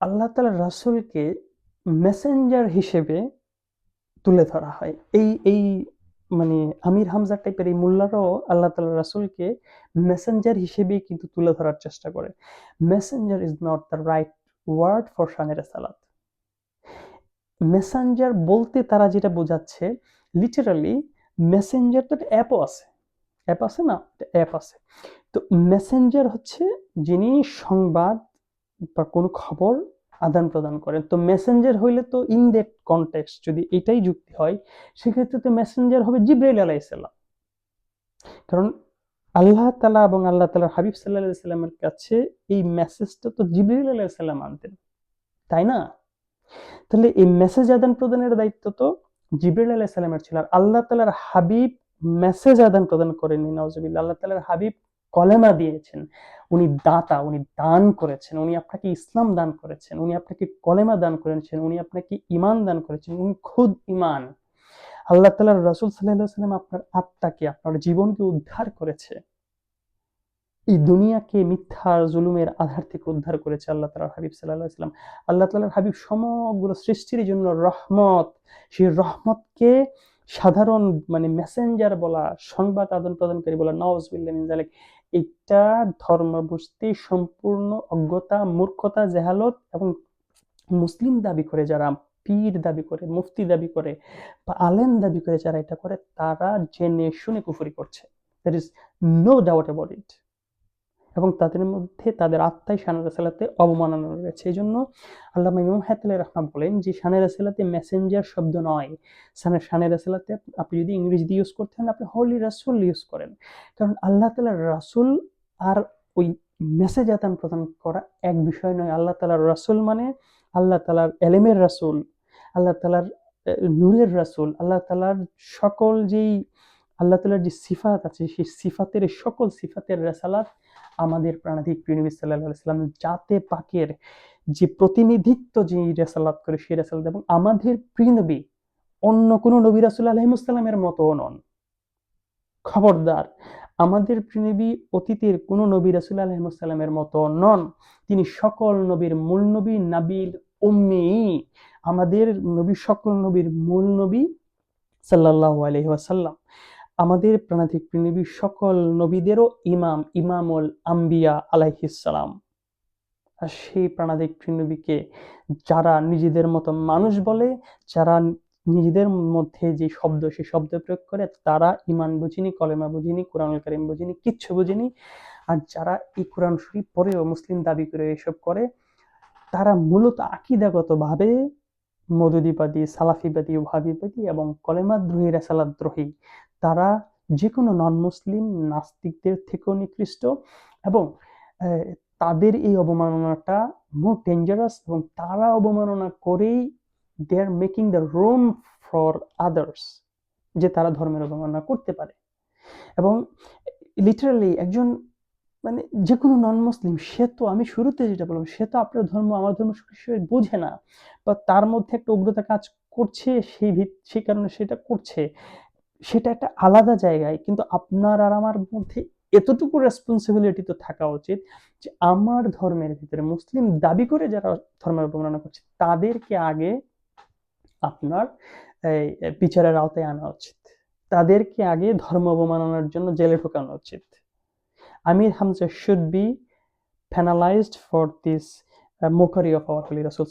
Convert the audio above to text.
আল্লাহ তাআলা রাসূলকে মেসেঞ্জার হিসেবে তুলে ধরা হয়। এই এই মানে আমির হামজা টাইপের এই মোল্লারাও আল্লাহ তাআলা রাসুলকে মেসেঞ্জার হিসেবে কিন্তু তুলে ধরার চেষ্টা করে। Messenger is not the right word for শানে রেসালাত। মেসেঞ্জার বলতে তারা যেটা বোঝাচ্ছে লিটারালি মেসেঞ্জার তো একটা অ্যাপও আছে। অ্যাপ আছে না? অ্যাপ আছে। তো মেসেঞ্জার হচ্ছে যিনি সংবাদ বা কোনো খবর আদান-প্রদান করেন। তো মেসেঞ্জার হইলে তো ইন দ্যাট কনটেক্সট যদি এটাই যুক্তি হয়, সেক্ষেত্রে তো মেসেঞ্জার হবে জিবরাইল আলাইহিস সালাম। কারণ আল্লাহ তালা এবং আল্লাহ তালা হাবিব আলাইহি সাল্লামের কাছে এই মেসেজটা তো জিবরাইল আলাইহিস সালাম আনতেন। তাই না? তাহলে এই মেসেজ আদান-প্রদানের দায়িত্ব তো জিবরাইল আলাইহিস সাল্লামের ছিল। আর আল্লাহ তাআলার হাবিব মেসেজ আদান-প্রদান করেননি নাউজুবিল্লাহ। আল্লাহ তালার হাবিব কলেমা দিয়েছেন। উনি দাতা, উনি দান করেছেন। উনি আপনাকে ইসলাম দান করেছেন। উনি আপনাকে কলেমা দান করেছেন। উনি আপনাকে ঈমান দান করেছেন। উনি খুদ ঈমান। আল্লাহ তাআলার রাসূল সাল্লাম আপনার আত্মাকে, আপনার জীবনকে উদ্ধার করেছে। এই দুনিয়াকে মিথ্যা জুলুমের আধার থেকে উদ্ধার করেছে আল্লাহ তাআলার হাবিব সাল্লাম। আল্লাহ তাআলার হাবিব সমগ্র সৃষ্টির জন্য রহমত। সেই রহমতকে সাধারণ মানে মেসেঞ্জার বলা, সংবাদ আদান-প্রদানকারী বলা নাউজুবিল্লাহ মিন যালিক। এটা ধর্ম বুঝতে সম্পূর্ণ অজ্ঞতা, মূর্খতা, জেহালত এবং মুসলিম দাবি করে যারা, পীর দাবি করে, মুফতি দাবি করে বা আলেম দাবি করে যারা এটা করে তারা জেনে শুনে কুফুরি করছে। That is no doubt about it এবং তাদের মধ্যে তাদের আত্মাই শানে রেসালাতে অবমাননা রয়েছে। এজন্য আল্লামা ইমাম হায়াতুল্লাহ রাহমাহ বলেন যে শানে রেসালাতে মেসেঞ্জার শব্দ নয়। শানে শানে রেসালাতে আপনি যদি ইংরেজিতে ইউজ করতে হন আপনি হোলি রাসুল ইউজ করেন। কারণ আল্লাহ তাআলার রাসূল আর ওই মেসেজ আদান-প্রদান করা এক বিষয় নয়। আল্লাহ তালার রাসুল মানে আল্লাহ তালার এলেমের রাসূল, আল্লাহ তালার নূরের রাসূল, আল্লাহ তালার সকল যেই আল্লাহ তাআলার যে সিফাত আছে সেই সিফাতের সকল সিফাতের রেসালাত আমাদের প্রাণাধিক প্রিয় নবী সাল্লাম জাতে পাকের যে প্রতিনিধিত্ব যেই রেসালাত করে সেই রেসালাত এবং আমাদের প্রিয় নবী অন্য কোনো নবী রাসূল আলাইহিস সালামের মতও নন। খবরদার! আমাদের প্রিয় নবী অতীতের কোনো নবী রাসুল আলাইহিস সালামের মতো নন। তিনি সকল নবীর মূল নবী, নাবিল উম্মি। আমাদের নবী সকল নবীর মূল নবী সাল্লাল্লাহু আলাইহি ওয়াসাল্লাম। আমাদের প্রাণাধিক নবী সকল নবীদেরও ইমাম, ইমামুল আম্বিয়া আলাইহিস সালাম। আর সেই প্রাণাধিক প্রিয় নবীকে যারা নিজেদের মতো মানুষ বলে, যারা নিজেদের মধ্যে যে শব্দ সেই শব্দ প্রয়োগ করে তারা ইমান বুঝিনি কলেমা বুঝেনি, কোরআন কারীম বুঝেনি, কিচ্ছু বুঝিনি আর যারা এই কোরআন শরীফ পরেও মুসলিম দাবি করে এসব করে তারা মূলত আকীদাগতভাবে মওদুদিবাদী, সালাফিবাদী, ওহাবীবাদী এবং কলেমাদ্রোহী, রেসালাতদ্রোহী। তারা যে কোনো নন মুসলিম নাস্তিকদের থেকেও নিকৃষ্ট এবং তাদের এই অবমাননাটা মোর ডেঞ্জারাস এবং তারা অবমাননা করেই they are making the room for others যে তারা ধর্মের অবমাননা করতে পারে। এবং লিটারালি একজন মানে যেকোনো নন মুসলিম সে তো আমি শুরুতে যেটা বললাম, সে তো আপনার ধর্ম, আমার ধর্ম বোঝে না। বা তার মধ্যে একটা উগ্রতা কাজ করছে, সেই ভিত, সেই কারণে সেটা করছে। সেটা একটা আলাদা জায়গায়। কিন্তু আপনার আর আমার মধ্যে এতটুকু রেসপন্সিবিলিটি তো থাকা উচিত যে আমার ধর্মের ভিতরে মুসলিম দাবি করে যারা ধর্মের অবমাননা করছে, তাদেরকে আগে আপনার বিচারের আওতায় আনা উচিত। তাদেরকে আগে ধর্ম অবমাননার জন্য জেলে ঢোকানো উচিত। আমির Hamza should be penalized for this uh, mockery of our holy Rasul.